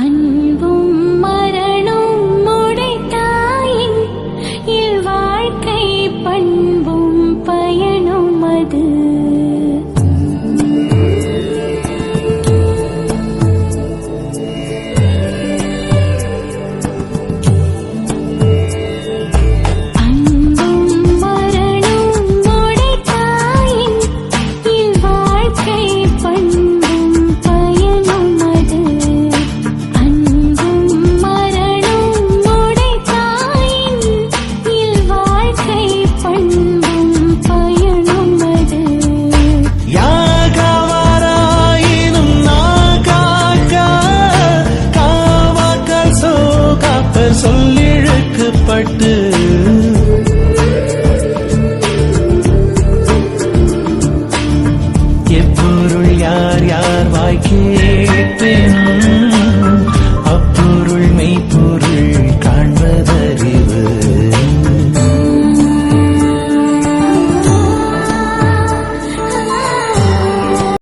anh அப்ப சொல்லிழுக்குப்பட்டு. எப்பொருள் யார் யார் வாய்க்கே?